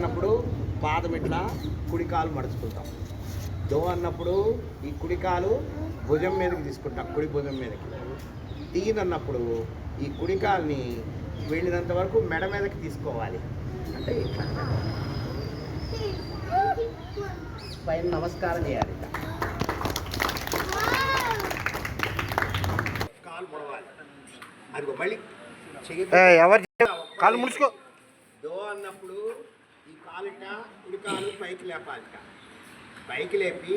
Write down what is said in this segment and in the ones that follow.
అన్నప్పుడు పాదం ఇట్లా కుడికాలు మడుచుకుంటాం. దో అన్నప్పుడు ఈ కుడికాలు భుజం మీదకి తీసుకుంటాం కుడి భుజం మీదకి. తీన్ అన్నప్పుడు ఈ కుడికాల్ని వెళ్ళినంత వరకు మెడ మీదకి తీసుకోవాలి. అంటే ఇట్లా పైన నమస్కారం చేయాలి. కాలు పొడవాలి అదిగో మళ్ళీ కాళ్ళు ముడుచుకో. దో అన్నప్పుడు ఈ కాలిట కాలు పైకి లేపాలి పైకి లేపి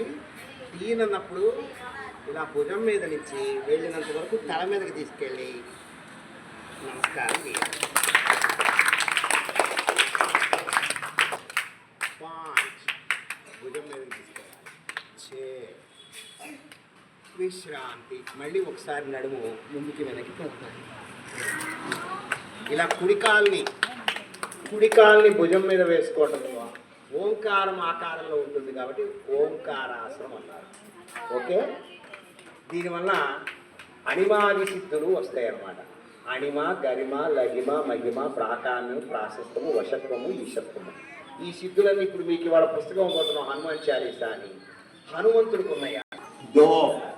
తీయనన్నప్పుడు ఇలా భుజం మీద నుంచి వెళ్ళినంత వరకు తల మీదకి తీసుకెళ్ళి నమస్కారం చేయాలి. పాంచ్. భుజం మీద తీసుకెళ్ళాలి. చే. విశ్రాంతి. మళ్ళీ ఒకసారి నడుము ముందుకి వెనక్కి కడతాయి ఇలా కుడికాల్ని కుడికాల్ని భుజం మీద వేసుకోవటం ఓంకారం ఆకారంలో ఉంటుంది కాబట్టి ఓంకారాసనం అన్నారు. ఓకే? దీనివల్ల అణిమాది సిద్ధులు వస్తాయి అన్నమాట అణిమ గరిమ లగిమ మహిమ ప్రాకామ్యం ప్రాశస్తము వశత్వము ఈశత్వము. ఈ సిద్ధులన్నీ ఇప్పుడు మీకు ఇవాళ పుస్తకం పోతున్నాం హనుమాన్ చాలీసా అని. హనుమంతుడికి ఉన్నాయా? దో.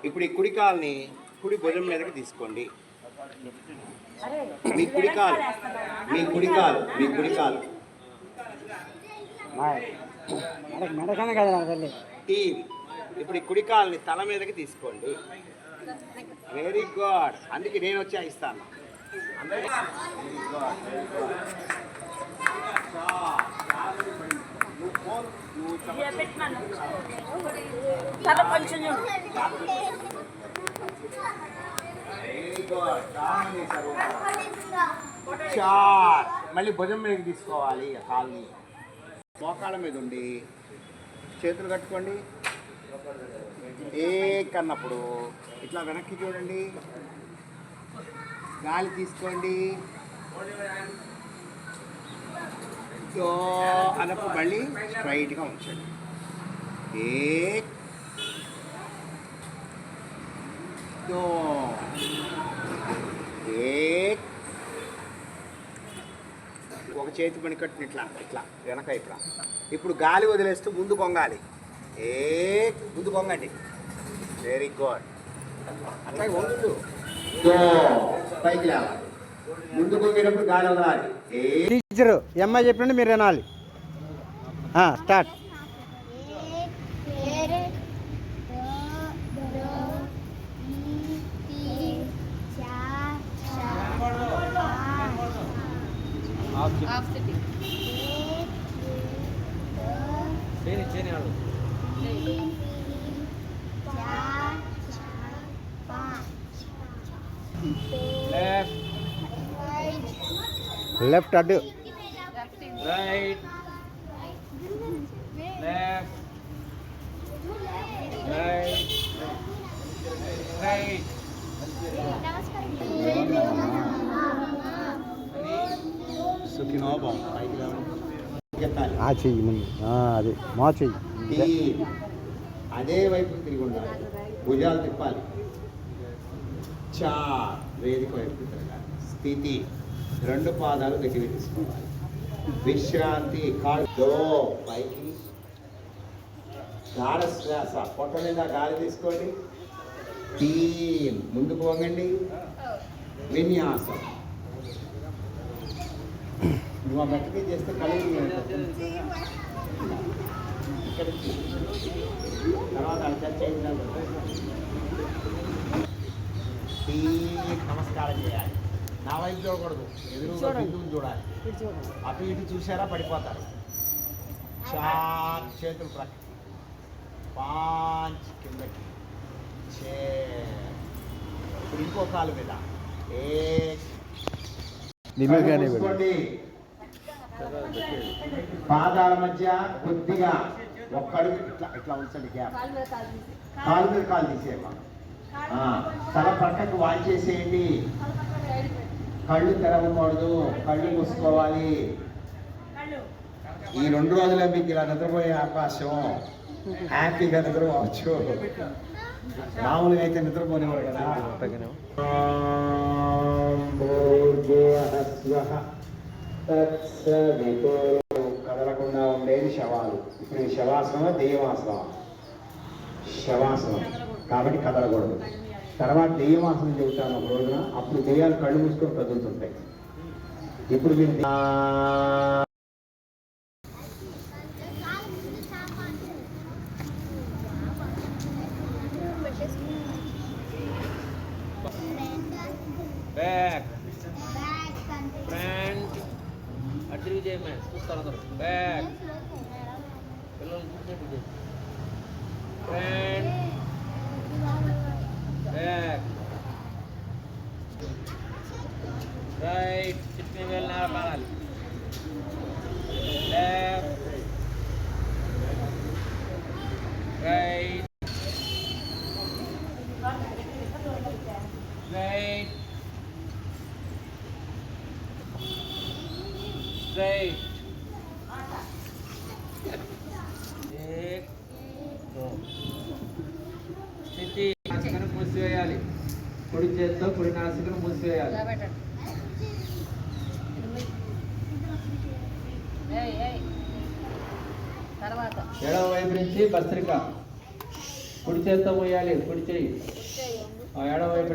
ఇప్పుడు ఈ కుడికాల్ని కుడి భుజం మీదకి తీసుకోండి. మీ కుడికాలు మీ కుడికాలు మీ కుడికాలు. మెడకనే కదా తల్లి. ఇప్పుడు ఈ కుడికాల్ని తల మీదకి తీసుకోండి. వెరీ గుడ్ అందుకే నేను వచ్చి ఇస్తాను చార్ మళ్ళీ భుజం మీదకి తీసుకోవాలి ఆ కాల్ని. మోకాళ్ళ మీద ఉండి చేతులు కట్టుకోండి. ఏ కన్నప్పుడు ఇట్లా వెనక్కి చూడండి. గాలి తీసుకోండి. అన్నప్పుడు మళ్ళీ స్ట్రైట్గా ఉంచండి. ఏ ఏ ఏక్ ఒక చేతి పని కట్టిన ఇట్లా ఇట్లా వెనక ఇట్లా. ఇప్పుడు గాలి వదిలేస్తూ ముందు కొంగాలి ఏ ముందు కొంగండి వెరీ గుడ్ అట్లా వంగుతూ. పైకి లేవాలి. ముందు కొంగినప్పుడు గాలి వదలాలి. ఏ టీచరు ఈ చెప్పినట్టు మీరు వినాలి. Start. sitting. Half sitting. Chain, chain, alo. Left. Left addu. Right. Left. Right. Right. ఆ చెయ్యి ముందు. అది. మా చెయ్యి. అదే వైపు తిరిగి ఉండాలి. భుజాలు తిప్పాలి. చా వేదిక వైపు తిరగాలి. స్థితి. రెండు పాదాలు దగ్గర తీసుకోవాలి విశ్రాంతి. కాళ్ళు పైకి. గాఢ శ్వాస పొట్ట మీద గాలి తీసుకోండి. తీన్ ముందుకు వంగండి. విన్యాసం. నువ్వు ఆ మెట్టకి చేస్తే కలిగి ఇక్కడ తర్వాత చర్చ నమస్కారం చేయాలి. నా వైపు చూడకూడదు. ఎదురుగా బిందువులు చూడాలి. అటు ఇటు చూసారా పడిపోతారు. చార్ చేతులు ప్రక్క పాంచ్ కిందకి. చే ఇప్పుడు ఇంకో కాలు మీద. ఏ. పాదాల మధ్య కొద్దిగా ఒక్కడుగు ఇట్లా ఇట్లా ఉంచండి గ్యాప్. కాలు మీద కాలు తీసేయమ్మా. ఆ, తల పక్కకు వాల్చేసేయండి కళ్ళు తెరవకూడదు. కళ్ళు మూసుకోవాలి. ఈ రెండు రోజుల్లో మీకు ఇలా నిద్రపోయే అవకాశం. హ్యాపీగా నిద్రపోవచ్చు. మామూలుగా అయితే నిద్రపోనేవాడు కదా. తత్సవితుర్ కదలకుండా ఉండేది శవాలు. ఇప్పుడు ఈ శవాసనమా దెయ్యమాసనమా శవాసనం కాబట్టి కదలకూడదు. తర్వాత దేవాసనం చెబుతాను ఒక రోజున. అప్పుడు దేయాలు కళ్ళు మూసుకొని కదులుతుంటాయి. ఇప్పుడు మీరు Okay. చేతితో కుడి నాసికను మూసివేయాలి. ఎడవ వైపు నుంచి భస్త్రిక కుడి చేతితో మూయాలి కుడి చేయి. ఎడవ వైపు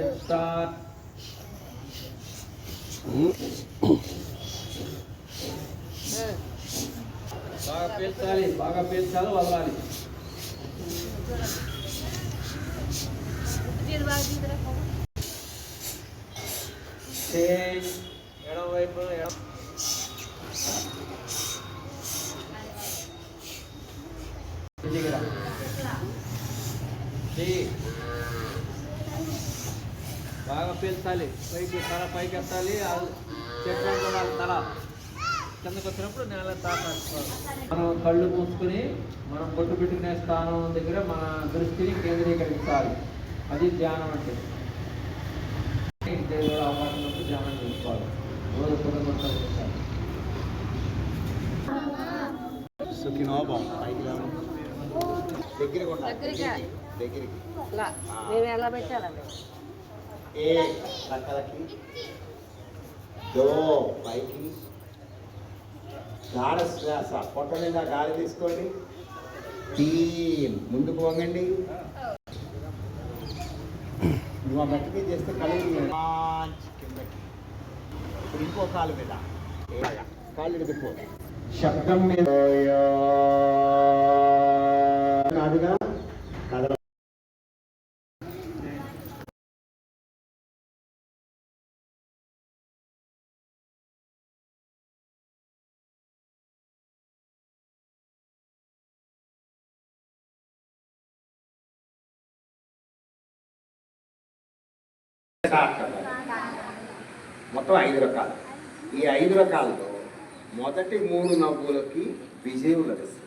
బాగా పీల్చాలి బాగా పీల్చాలి వదలాలి. బాగా చేంజ్ వైపు ఎడమ బాగా పీల్చాలి. పైకి తల పైకి ఎత్తాలి. ఆ చెట్లను తల కిందకు వచ్చినప్పుడు నేల తాకాలి మనం కళ్ళు మూసుకుని మనం పొట్టు పెట్టుకునే స్థానం దగ్గర మన దృష్టిని కేంద్రీకరించాలి. అది ధ్యానం అంటే. దేవుడు అవకాశం ఉన్నప్పుడు ధ్యానం చేసుకోవాలి. రోజు పొద్దున సుఖినోభం పైకి లేవండి. దగ్గరికి ఉండాలి. దగ్గరికా? దగ్గరికి. ఇలా మేము ఎలా పెట్టాలండి? ఏ పక్కలకి. దో పైకి. గాఢ శ్వాస పొట్ట నిండా గాలి తీసుకోండి. తీ ముందుకు వంగండి. నువ్వు ఆ మెట్ట మీద చేస్తే కళ్ళు మంచి కిందకి. ఇప్పుడు ఇంకో కాలు మీద. కాళ్ళు పెట్టుకో శబ్దం మీద మొత్తం ఐదు రకాలు. ఈ ఐదు రకాల్లో మొదటి మూడు నవ్వులకి విజయం లభిస్తుంది.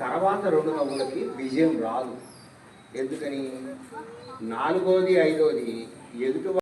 తర్వాత రెండు నవ్వులకి విజయం రాదు. ఎందుకని? నాలుగోది ఐదోది ఎదుటి